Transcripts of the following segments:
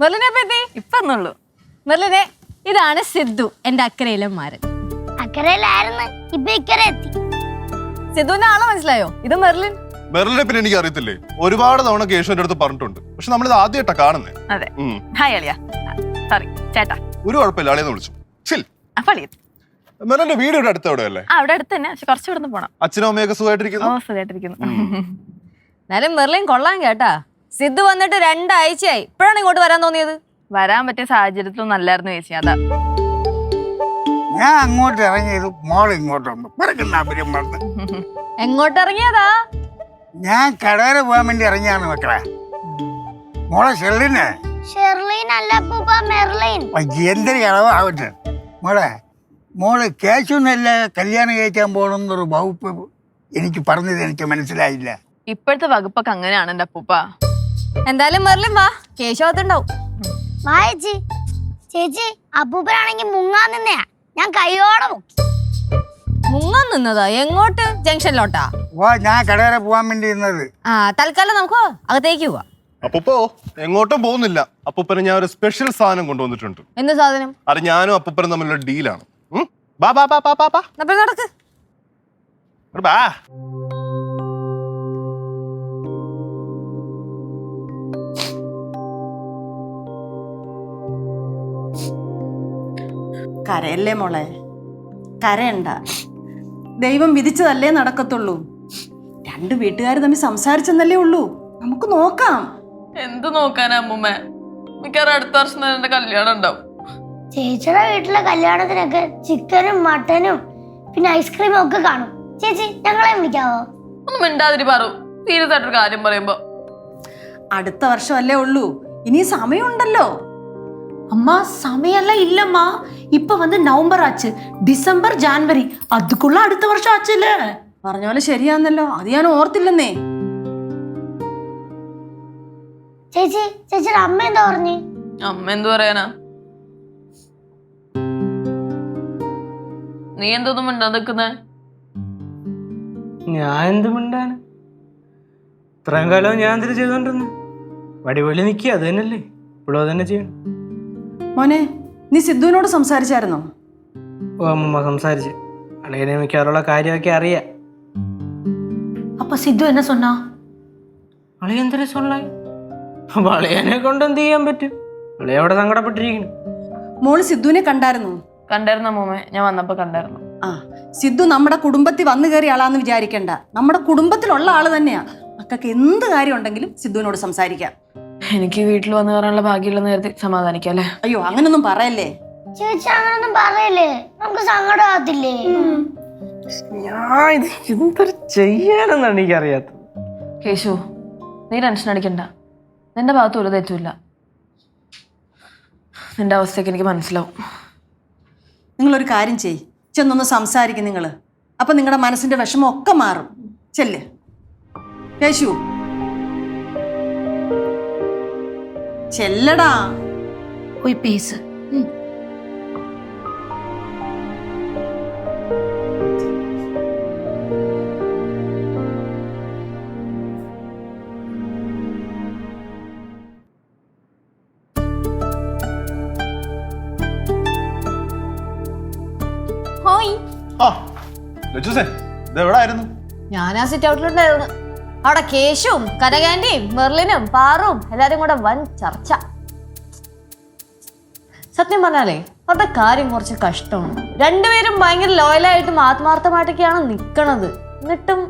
മെർലിനെ പറ്റി ഇപ്പൊ എന്നുള്ളൂ മെർലിനെ ഇതാണ് സിദ്ധു എന്റെ അക്കരയിലെ മാരൻ. അക്കരയിലായിരുന്നു ഇപ്പൊ ഇക്കര എത്തി. സിദ്ധുവിന്റെ ആളെ മനസ്സിലായോ? ഇത് മെർലിൻ. മെറിലിനെ പിന്നെ എനിക്ക് അറിയത്തില്ലേ? ഒരുപാട് തവണ കേശുവിന്റെ അടുത്ത് പറഞ്ഞിട്ടുണ്ട്. പക്ഷെ നമ്മളിത് ആദ്യമായിട്ടാ കാണുന്നേ. അതെ. ഉം. ഹായ് അളിയ. സോറി ചേട്ടാ. ഒരു കുഴപ്പമില്ല ആളെന്ന് വിളിച്ചു. ചിൽ. അപ്പൊ അളിയ മെറിലിന്റെ വീട് ഇവിടെ അടുത്ത് എവിടെ അല്ലേ ആ അവിടെ അടുത്ത് തന്നെ. പക്ഷെ കുറച്ച് ഇവിടുന്ന് പോണം. അച്ഛനും അമ്മയൊക്കെ ഓ സുഖമായിട്ടിരിക്കുന്നു. സുഖമായിട്ടിരിക്കുന്നു എന്നാലും മെർലിൻ കൊള്ളാം കേട്ടാ. സിദ്ധു വന്നിട്ട് രണ്ടാഴ്ചയായി. ഇപ്പോഴാണ് ഇങ്ങോട്ട് വരാൻ തോന്നിയത്? വരാൻ പറ്റിയ സാഹചര്യത്തിൽ നല്ലായിരുന്നു ചേച്ചി അതാ. ഞാൻ അങ്ങോട്ട് ഇറങ്ങിയത് മോൾ പിറക്കുന്ന പറഞ്ഞ് എങ്ങോട്ട് ഇറങ്ങിയതാ ഞാൻ കടയിൽ പോകാൻ വേണ്ടി ഇറങ്ങിയാണ് മക്കളെ. മോളെ ഷെർലിനെ? ഷെർലിൻ അല്ല അപ്പൂപ്പ മെർലീൻ എന്തൊരു ഇളവാവട്ടെ മോളെ മോൾ കേശുന്നല്ല കല്യാണം കഴിക്കാൻ പോകണമെന്നൊരു വകുപ്പ് എനിക്ക് പറഞ്ഞത് എനിക്ക് മനസ്സിലായില്ല. ഇപ്പോഴത്തെ വകുപ്പൊക്കെ അങ്ങനെയാണ് എന്റെ അപ്പൂപ്പ എന്തായാലും മെറിലും വാ. കേശവത്തുണ്ടാവും വാ ചേച്ചി. ചേച്ചി അപ്പൂപ്പനാണെങ്കിൽ മുങ്ങാൻ നിന്നയാ. ഞാൻ കൈയോടെ മുക്കി. മുങ്ങാൻ നിന്നതാ? എങ്ങോട്ട്? ജംഗ്ഷനിലോട്ടാ? വാ ഞാൻ കടയിൽ പോകാൻ വേണ്ടി ഇരുന്നത്. ആ തൽക്കാലം നമുക്ക് അകത്തേക്ക് പോവാ. അപ്പൂപ്പോ എങ്ങോട്ടും പോകുന്നില്ല. അപ്പൂപ്പന് ഞാൻ ഒരു സ്പെഷ്യൽ സാധനം കൊണ്ടുവന്നിട്ടുണ്ട്. എന്ത് സാധനം? അത് ഞാനും അപ്പൂപ്പനും തമ്മിലുള്ള ഡീലാണ്? ബാ ബാ ബാ ബാ ബാ ബാ. നടക്ക്. ബാ. കരയല്ലേ മോളെ? കരയണ്ട. ദൈവം വിധിച്ചതല്ലേ നടക്കത്തുള്ളൂ. രണ്ട് വീട്ടുകാർ തമ്മിൽ സംസാരിച്ചെന്നല്ലേ ഉള്ളൂ. നമുക്ക് നോക്കാം. എന്ത് നോക്കാനാ അമ്മൂമ്മ? മിക്കവാറും അടുത്ത വർഷം തന്നെ കല്യാണം ഉണ്ടാവും. ചേച്ചിയുടെ വീട്ടിലെ കല്യാണത്തിനൊക്കെ ചിക്കനും മട്ടനും പിന്നെ ഐസ്ക്രീമും ഒക്കെ കാണും. ചേച്ചി ഞങ്ങളെ വിളിക്കാവോ? ഒന്നും മിണ്ടാതിരി പറു. തീരത്തായിട്ടൊരു കാര്യം പറയുമ്പോ. അടുത്ത വർഷമല്ലേ ഉള്ളൂ. ഇനി സമയമുണ്ടല്ലോ. അമ്മ സമയല്ല ഇല്ലമ്മ. இப்ப வந்து நவம்பர் ஆச்சு டிசம்பர் ஜான்வரி அதுக்குள்ள அடுத்த வருஷம் ஆச்சுல்ல പറഞ്ഞ പോലെ ശരിയാന്നല്ലോ അത് ഞാൻ ഓർത്തില്ലെന്നേ ചേച്ചി ചേച്ചിയുടെ അമ്മ എന്താ പറഞ്ഞു അമ്മ എന്തു പറയാനാ നീ എന്തോന്നും മിണ്ടാ നിക്കുന്നേ ഞാൻ എന്ത് മിണ്ടാന് ഇത്രയും കാലം ഞാൻ എന്തിനു ചെയ്തോണ്ടിരുന്നു വടിവള്ളി നിൽക്കുക അത് തന്നെയല്ലേ ഇപ്പോഴും അത് തന്നെ ചെയ്യണം മോനെ നീ സിദ്ധുവിനോട് സംസാരിച്ചായിരുന്നോ ഓ അമ്മമ്മ സംസാരിച്ച് അളിയനെ മിക്കവാറുള്ള കാര്യമൊക്കെ അറിയാം அப்ப சித்து என்ன சொன்னா അളിയ എന്തിനു സൊള്ളായി അപ്പൊ അളിയനെ കൊണ്ട് എന്ത് ചെയ്യാൻ പറ്റും അളിയ അവിടെ സങ്കടപ്പെട്ടിരിക്കുന്നു മോള് സിദ്ധുവിനെ കണ്ടായിരുന്നോ കണ്ടായിരുന്നു അമ്മൂമ്മ ഞാൻ വന്നപ്പോ കണ്ടായിരുന്നു ആ സിദ്ധു നമ്മുടെ കുടുംബത്തിൽ വന്നു കയറിയ ആളാന്ന് വിചാരിക്കണ്ട നമ്മുടെ കുടുംബത്തിലുള്ള ആള് തന്നെയാ മക്കൾക്ക് എന്ത് കാര്യം ഉണ്ടെങ്കിലും സിദ്ധുവിനോട് സംസാരിക്കാം എനിക്ക് വീട്ടിൽ വന്നു കയറാനുള്ള ഭാഗ്യമില്ലെന്ന് കരുതി സമാധാനിക്കാം അല്ലേ? അയ്യോ അങ്ങനൊന്നും പറയല്ലേ? ചേച്ചി അങ്ങനൊന്നും പറയല്ലേ? നമുക്ക് സങ്കടമാകത്തില്ലേ ഞാൻ ഇത് എന്തൊരു ചെയ്യാനെന്നാണ് എനിക്കറിയാത്തത്. കേശു നീ ടെൻഷൻ അടിക്കണ്ട. നിന്റെ ഭാഗത്ത് ഒരു തെറ്റുമില്ല. നിന്റെ അവസ്ഥയൊക്കെ എനിക്ക് മനസ്സിലാവും. നിങ്ങളൊരു കാര്യം ചെയ് ചെന്നൊന്ന് സംസാരിക്കും നിങ്ങൾ അപ്പൊ നിങ്ങളുടെ മനസ്സിന്റെ വിഷമം ഒക്കെ മാറും. ചെല്ല്. യേശു ചെല്ലടാ. പോയി പേസ്. ഞാൻ ആ സിറ്റ് ഔട്ടിലുണ്ടായിരുന്നു അവിടെ കേശുവും കനകാന്റിയും മെർലിനും പാറും എല്ലാരും കൂടെ വൻ ചർച്ച. സത്യം പറഞ്ഞാലേ അവരുടെ കാര്യം കുറച്ച് കഷ്ടമാണ്. രണ്ടുപേരും ഭയങ്കര ലോയലായിട്ടും ആത്മാർത്ഥമായിട്ടൊക്കെയാണ് നിക്കണത്. എന്നിട്ടും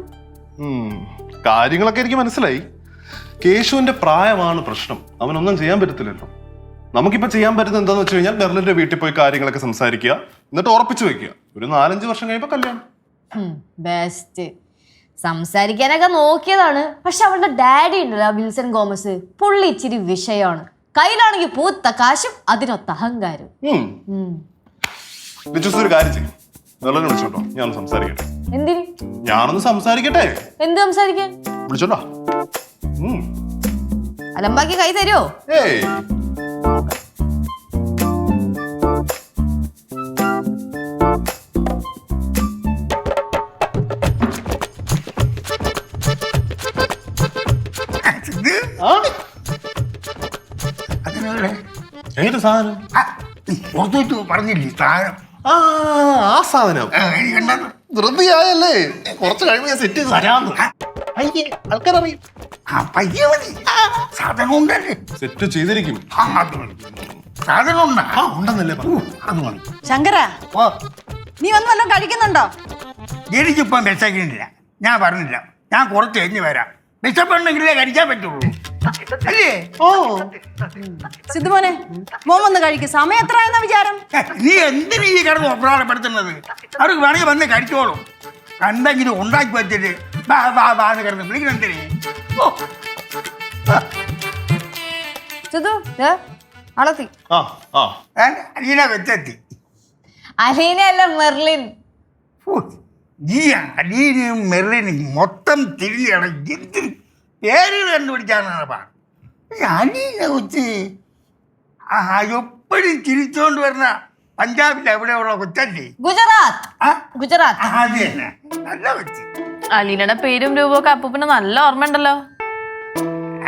കാര്യങ്ങളൊക്കെ എനിക്ക് മനസ്സിലായി. കേശുവിന്റെ പ്രായമാണ് പ്രശ്നം. അവനൊന്നും ചെയ്യാൻ പറ്റത്തില്ലല്ലോ. നമുക്കിപ്പോ ചെയ്യാൻ പറ്റുന്നത് എന്താന്ന് വെച്ച് കഴിഞ്ഞാൽ മെർലിന്റെ വീട്ടിൽ പോയി കാര്യങ്ങളൊക്കെ സംസാരിക്കുക എന്നിട്ട് ഉറപ്പിച്ചു വെക്കുക. ഒരു നാലഞ്ച് വർഷം കഴിയുമ്പോൾ കല്യാണം. ബെസ്റ്റ് സംസാരിക്കാനൊക്കെ നോക്കിയതാണ്. പക്ഷെ അവളുടെ ഡാഡി ഉണ്ടല്ലോ വിൽസൺ ഗോമസ്. പുള്ളി ഇച്ചിരി വിഷയമാണ്. കയ്യിലാണെങ്കിൽ പൂത്ത കാശും അതിനൊത്ത അഹങ്കാരം ഉം. ഉം. ലിജുസ് ഒരു കാര്യം ചെയ്യും. വിളിച്ചോട്ടോ ഞാൻ സംസാരിക്കട്ടെ. എന്തിന്? ഞാനൊന്ന് സംസാരിക്കട്ടെ. എന്ത് സംസാരിക്കാൻ? വിളിച്ചോട്ടോ അലമ്പാക്കി കൈ തരുമോ സാധനം? പുറത്തോട്ട് പറഞ്ഞില്ലേ സാധനം ആ ആ സാധനം. ധൃതിയായല്ലേ കുറച്ച് കഴിഞ്ഞ സെറ്റ് ചെയ്ത് തരാന്ന്. അയ്യേ ആൾക്കാരറിയും. ആ പയ്യ മതി. സാധനം ഉണ്ടല്ലേ? സെറ്റ് ചെയ്തിരിക്കും. സാധനം ഉണ്ടാ? ഉണ്ടെന്നല്ലേ പറഞ്ഞു അത് ശങ്കര നീ ഒന്നും വല്ലതും കഴിക്കുന്നുണ്ടോ? എനിക്കിപ്പം വിശക്കുന്നില്ല. ഞാൻ പറഞ്ഞില്ല. ഞാൻ കുറച്ച് കഴിഞ്ഞ് വരാം. വിശപ്പുണ്ടെങ്കിലേ കഴിക്കാൻ പറ്റുള്ളൂ. അല്ലേ ഓ. സിദ്ധുമോനെ മോൻ വന്ന് കഴിക്കും. സമയം എന്നാ വിചാരം? നീ എന്തിനു ഈ കിടന്ന് ഒപ്രാളപ്പെടുത്തുന്നത് അവർക്ക് വേണമെങ്കിൽ വന്ന് കഴിച്ചോളും. കണ്ടെങ്കിലും ഉണ്ടാക്കി വെച്ചിട്ട് വാ വാ ബാ എന്ന് കിടന്ന് വിളിക്കണം ഓ. സിദ്ധു ദേ, അളത്തി ആ ആ. അലീന വെച്ചെത്തി. അലീന അല്ല മെർലിൻ അലീനയും മെറിനും മൊത്തം തിരിഞ്ഞാണ് എന്ത് പേര് കണ്ടുപിടിച്ചാണ് പാ ഈ അലീന കൊച്ച്. ആ എപ്പോഴും ചിരിച്ചോണ്ട് വരുന്ന പഞ്ചാബിൽ എവിടെയുള്ള കൊച്ചല്ലേ? ഗുജറാത്ത്. ആ? ഗുജറാത്ത്. അത് തന്നെ. നല്ല കൊച്ച്. അലീനയുടെ പേരും രൂപമൊക്കെ അപ്പൂപ്പന് നല്ല ഓർമ്മയുണ്ടല്ലോ.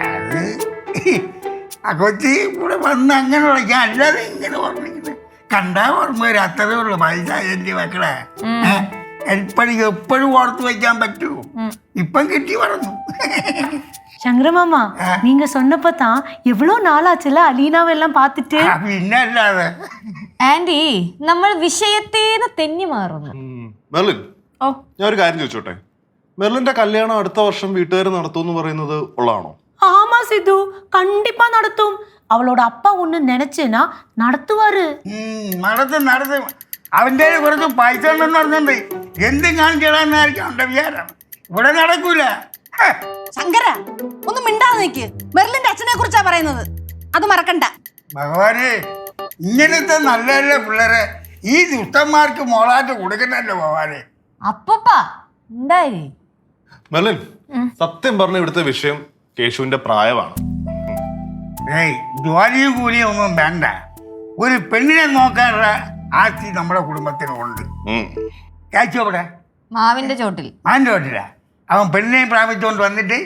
അത് ആ കൊച്ചി ഇവിടെ വന്ന് അങ്ങനെ വിളിക്കാൻ അല്ലാതെ ഇങ്ങനെ ഓർമ്മിക്കുന്നത്. കണ്ടാ ഓർമ്മ വരും അത്രേ ഉള്ളു. പൈസ എന്റെ മക്കളെ എപ്പോഴും എപ്പോഴും ഓർത്ത് വയ്ക്കാൻ പറ്റൂ. ഇപ്പം കിട്ടി പറഞ്ഞു சங்கரமாமா நீங்க சொன்னப்பதான் எவ்வளவு நாள் ஆச்சுல அலீனாவை எல்லாம் பார்த்துட்டு ആ, പിന്നെ അല്ലാതെ ആന്റി നമ്മൾ വിഷയത്തേന്ന് തെന്നി മാറുന്നു ഉം. മെർലിൻ ഓ. ഞാൻ ഒരു കാര്യം ചോദിച്ചോട്ടെ മെർലിന്റെ കല്യാണം അടുത്ത വർഷം വീട്ടുകാർ നടത്തുമെന്ന് പറയുന്നത് ഉള്ളതാണോ ஆமா சித்து கண்டிப்பா நடத்தும் அவளோட அப்பா ஒண்ணு நினைச்சேனா நடத்துவாரு ഉം, നടത്തും നടത്തും അവൻ്റെ കയ്യിൽ കുറച്ച് പൈസ ഉണ്ടെന്ന് പറഞ്ഞിട്ടുണ്ട് എന്തും കാണിച്ചിടാന്നായിരിക്കും അവൻ്റെ വിചാരം ഇവിടെ നടക്കൂല ഹേ, ശങ്കര ഒന്ന് മിണ്ടാതെ നിൽക്ക് മെർലിന്റെ അച്ഛനെ കുറിച്ചാ പറയുന്നത്. അത് മറക്കണ്ട. ഭഗവാനെ ഇങ്ങനത്തെ നല്ല നല്ല പിള്ളേരെ? ഈ ദുഷ്ടന്മാർക്ക് മോളായിട്ട് കൊടുക്കണല്ലോ ഭഗവാനെ. അപ്പപ്പാ എന്തായി? മെർലിൻ സത്യം പറഞ്ഞ ഇവിടുത്തെ വിഷയം കേശുവിന്റെ പ്രായമാണ്. ഏയ് ജോലിയും കൂലിയും ഒന്നും വേണ്ട. ഒരു പെണ്ണിനെ നോക്കാനുള്ള ആസ്തി നമ്മുടെ കുടുംബത്തിനുണ്ട്. ഉം. കേച്ചു അവിടെ മാവിന്റെ ചോട്ടിൽ. മാവിന്റെ വീട്ടില അവൻ പെണ്ണിനെ പ്രാപിച്ചുകൊണ്ട് വന്നിട്ട്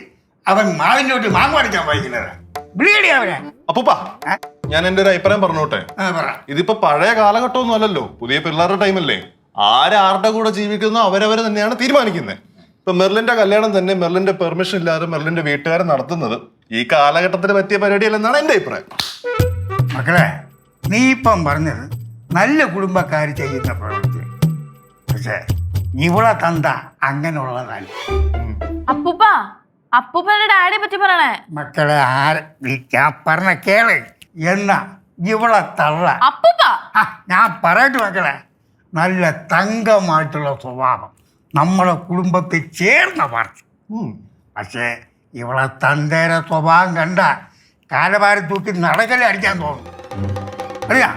അവൻ മാവിനോട്ട് മാങ്ങ അടിക്കാൻ വായിക്കുന്നത്. ബ്ലീഡി അവനെ. അപ്പൂപ്പ ഞാൻ എന്റെ ഒരു അഭിപ്രായം പറഞ്ഞോട്ടെ? ആ പറ. ഇതിപ്പോ പഴയ കാലഘട്ടമൊന്നും അല്ലല്ലോ. പുതിയ പിള്ളേരുടെ ടൈമല്ലേ ആരാരുടെ കൂടെ ജീവിക്കുന്നു അവരവരെ തന്നെയാണ് തീരുമാനിക്കുന്നത് ഇപ്പൊ മെർലിന്റെ കല്യാണം തന്നെ മെർലിന്റെ പെർമിഷൻ ഇല്ലാതെ മെർലിന്റെ വീട്ടുകാരൻ നടത്തുന്നത് ഈ കാലഘട്ടത്തിന് പറ്റിയ പരിപാടിയല്ലെന്നാണ് എന്റെ അഭിപ്രായം. മക്കളെ നീ ഇപ്പം പറഞ്ഞത് നല്ല കുടുംബക്കാർ ചെയ്യുന്ന പ്രവൃത്തി പക്ഷേ ഇവളെ തന്ത അങ്ങനെയുള്ളതല്ല അപ്പൂപ്പ അപ്പൂപ്പന്റെ ഡാഡിയെ പറ്റി പറയണേ? മക്കളെ ആരെ? ഞാൻ പറഞ്ഞ കേൾ. എന്നാ ഇവളെ തള്ള. അപ്പൂപ്പ! ഞാൻ പറയട്ടെ മക്കളെ. നല്ല തങ്കമായിട്ടുള്ള സ്വഭാവം. നമ്മളെ കുടുംബത്തിൽ ചേർന്ന പാർട്ടി പക്ഷേ ഇവളെ തന്തേരെ സ്വഭാവം കണ്ട കാലഭാരം തൂക്കി നടക്കലേ അടിക്കാൻ തോന്നുന്നു. അറിയാം